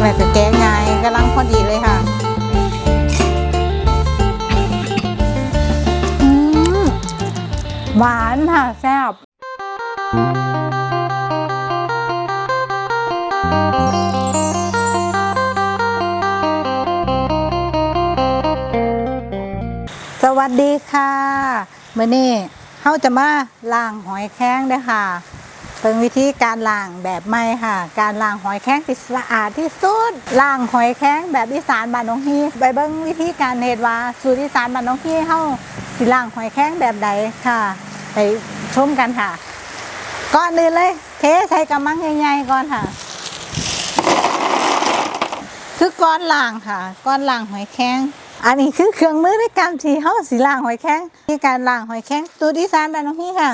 แม่จะแกงไงกำลังพอดีเลยค่ะหวานค่ะแซ่บสวัสดีค่ะเมื่อนี้เขาจะมาล้างหอยแข้งด้อค่ะ เป็นวิธีการล้างแบบใหม่ค่ะ การล้างหอยแข้งที่สะอาดที่สุดล้างหอยแข้งแบบอีสานบ้านน้องฮีไปเบิ่งวิธีการเฮ็ดว่าสูตรอีสานบ้านน้องฮีเฮาสิล้างหอยแข้งแบบใดค่ะ ไปชมกันค่ะก่อนอื่นเลย เทใส่กระมังใหญ่ๆก่อนค่ะ คือก้อนล้างค่ะก้อนล้างหอยแข้งอันนี้คือเครื่องมือในการที่เฮาสิล้างหอยแข้งที่การล้างหอยแข้งสูตรอีสานบ้านน้องฮีค่ะ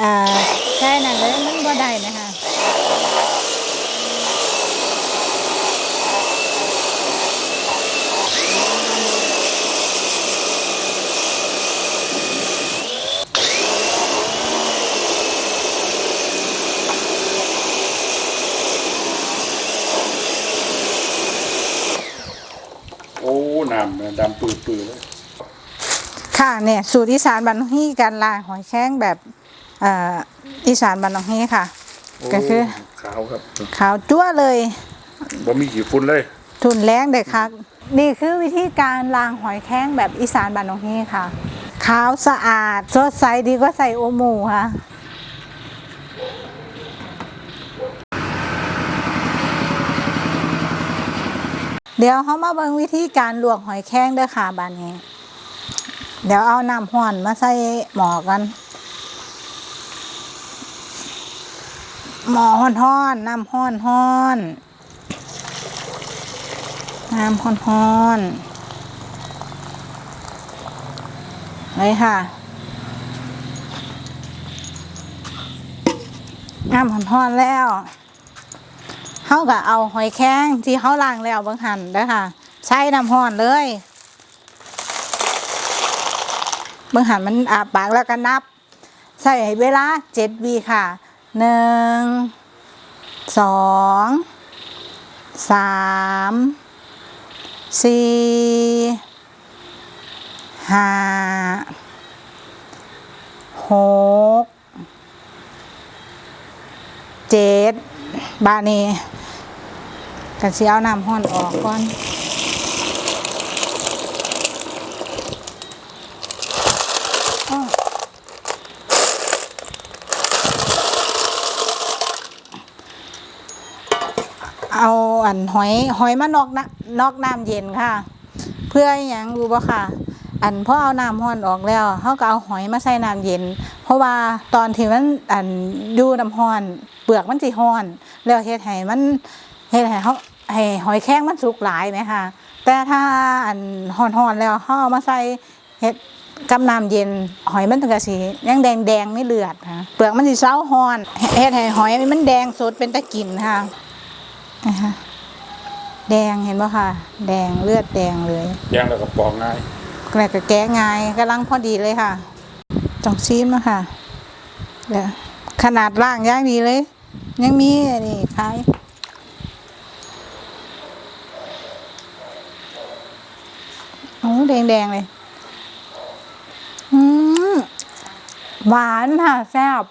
อ่าใช่นั่นเลยมันบ่ได้นะคะโอ้น้ำเนี่ยดำปื้อๆเลย ค่ะเนี่ยสูตรอีสานบ้านนองฮีการล้างหอยแข้งแบบเอ่ออีสานบ้านนองฮีค่ะโอ้ก็คือ ขาวครับขาวจั่วเลยบ่มีกี่ฝุ่นเลย ทุนแรงเด็กค่ะนี่คือวิธีการล้างหอยแข้งแบบอีสานบ้านนองฮีค่ะ ขาวสะอาดสดใสดีกว่าใส่โอหมูค่ะเดี๋ยวเขามาเบิ่งวิธีการลวกหอยแข้งเด้อค่ะบานนี้ เดี๋ยวเอาน้ำห้อนมาใส่หม้อกัน หม้อห้อนห้อนน้ำห้อนห้อนน้ำห้อนห้อนเลยค่ะน้ำหอนหอนแล้วเขาก็เอาหอยแข้งที่เขาล้างแล้วบางหันเด้ค่ะใช้น้ำหอนเลยบื้องหันมันอาปากแล้วก็นับ ใส่เวลาเจ็ดวีค่ะ หนึ่งสองสามสี่ห้าหกเจ็ดบานี้กันสิเอาน้ำห้อนออกก่อน เอาอันหอยหอยมานอกนะนอกน้ำเย็นค่ะ เพื่ออหย่างรู้บ่ค่ะ อันพอเอาน้ำห้อนออกแล้วเขาก็เอาหอยมาใส่น้ำเย็น เพราะว่าตอนที่มันอันอยู่น้ำห้อน เปลือกมันสิห้อน แล้วเฮ็ดให้มันเฮ็ดให้เขาให้หอยแข้งมันสุกหลายไหมคะแต่ถ้าอันห้อนๆแล้วเขาเอามาใส่เฮ็ดกับน้ำเย็นหอยมันก็สิยังแดงๆไม่เลือดค่ะเปลือกมันสิเซาห้อนเฮ็ดให้หอยมันแดงสดเป็นตะกินค่ะ นะคะแดงเห็นป่ะค่ะ แดงเลือดแดงเลยย่างแล้วก็ปอกง่ายแกล้แกะง่ายกำลังพอดีเลยค่ะจองซีมนะคะเดี๋ยวขนาดล่างย่างดีเลย ยังมีอันนี่ขายโอ้แดงแดงๆเลย อืมหวานค่ะ แซ่บ